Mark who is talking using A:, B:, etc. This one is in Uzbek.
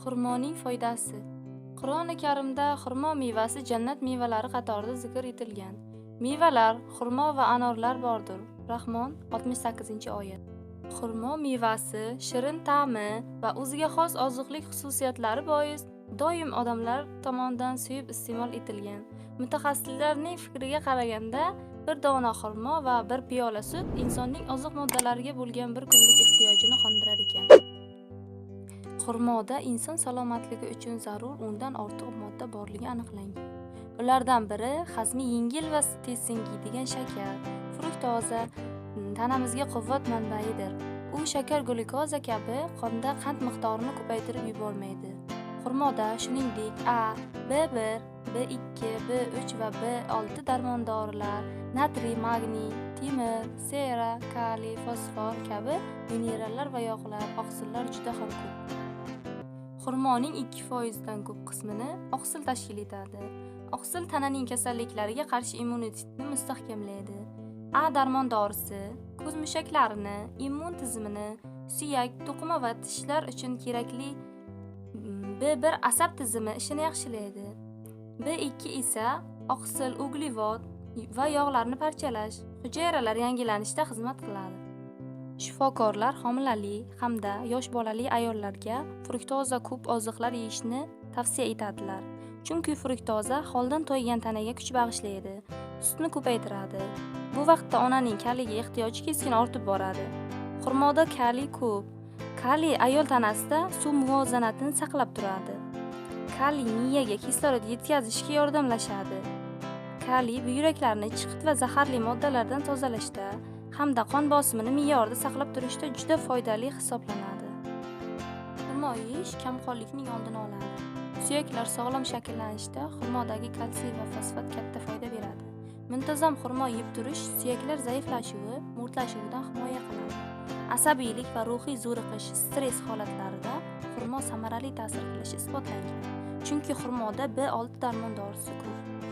A: Xurmoning foydasi. Qur'oni Karimda xurmo mevasi jannat mevalari qatorida zikr etilgan. Mevalar, xurmo va anorlar bordir. Rahmon 68-oyat. Xurmo mevasi shirin ta'mi va o'ziga xos oziqlik xususiyatlari bois doim odamlar tomonidan suyib iste'mol etilgan. Mutaxassislarning fikriga qaraganda, bir dona xurmo va bir piyola sut insonning oziq moddalariga bo'lgan bir kunlik ehtiyojini qondirar ekan. Xurmoda inson salomatligi uchun zarur o'ndan ortiq modda borligi aniqlangan. Ulardan biri hazmi yengil va tez singiydigan shakar. Fruktoza tanamizga quvvat manbaidir. U shakar glyukoza kabi qonda qand miqdorini ko'paytirib yubormaydi. Xurmoda shuningdek A, B1, B2, B3 va B6 darmondorilar, natriy, magniy, temir, sera, kaliy, fosfor kabi minerallar va yog'lar, oqsillar juda ham ko'p. Xurmoning 2% dan ko'p qismini oqsil tashkil etadi. Oqsil tananing kasalliklariga qarshi immunitetni mustahkamlaydi. A darmon dorisi ko'z mushaklarini, immun tizimini, suyak, to'qima va tishlar uchun kerakli mm, B1 asab tizimi ishini yaxshilaydi. B2 esa oqsil, uglevod va yog'larni parchalash, hujayralar yangilanishida xizmat qiladi. Shifokorlar homilali hamda yosh bolali ayollarga fruktoza ko'p oziqlar yeyishni tavsiya etadilar. Chunki fruktoza holdan toygan tanaga kuch bag'ishlaydi, sutni ko'paytiradi. Bu vaqtda onaning kaliga ehtiyoji keskin ortib boradi. Xurmoda kaliy ko'p. Kaliy ayol tanasida suv muvozanatini saqlab turadi. Kaliy miyaga kislorod yetkazishga yordamlashadi. Kaliy buyraklarni chiqit va zaharli moddalardan tozalashda hamda qon bosimini me'yorda saqlab turishda juda foydali hisoblanadi. Xurmo yeyish kamqonlikning oldini oladi. Suyaklar sog'lom shakllanishda xurmodagi kalsiy va fosfat katta foyda beradi. Muntazam xurmo yeb turish suyaklar zaiflashuvi, mo'rtlashuvidan himoya qiladi. Asabiylik va ruhiy zo'riqish, stress holatlarida xurmo samarali ta'sir qilishi isbotlangan. Chunki xurmoda B6 darmondorisi ko'p.